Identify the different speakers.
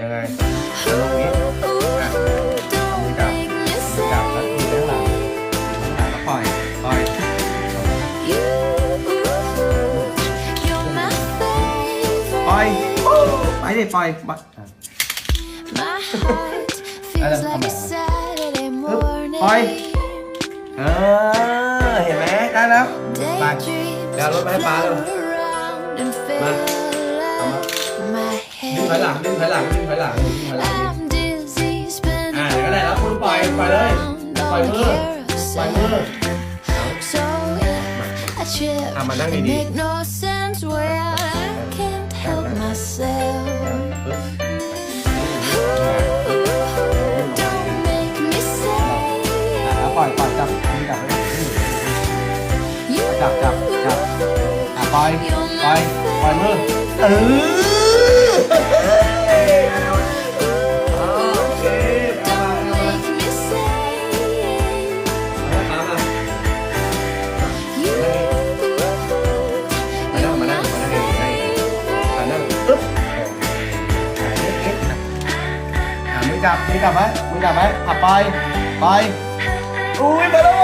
Speaker 1: ยังไงจะลงนี้อะเอามือจับมือจับแล้วทีด้านหลังข้างหลังแล้วปล่อยปล่อยปล่อยไปดิปล่อยปล่อยอะปล่อยเออเห็นไหมได้แล้วไปเดี๋ยว ถอยหลังดึงถอยหลังดึงถอยหลังดึงถอยหลังอ่าเดี๋ยวก็ได้แล้วคุณปล่อยปล่อยเลยปล่อยมือปล่อยมืออะมานั่งดีๆ
Speaker 2: Make no sense where I can't help myself.
Speaker 1: ปึ๊บ
Speaker 2: Don't make me say
Speaker 1: อะแล้วปล่อยปล่อยจับมือจับไว้
Speaker 2: you
Speaker 1: จับจับจับอะปล่อยปล่อยปล่อยมือเออโอ กลั
Speaker 2: บ
Speaker 1: มึงกลับไหมมึงกลับไหมอะไป ไป อุ้ยไปแล้ว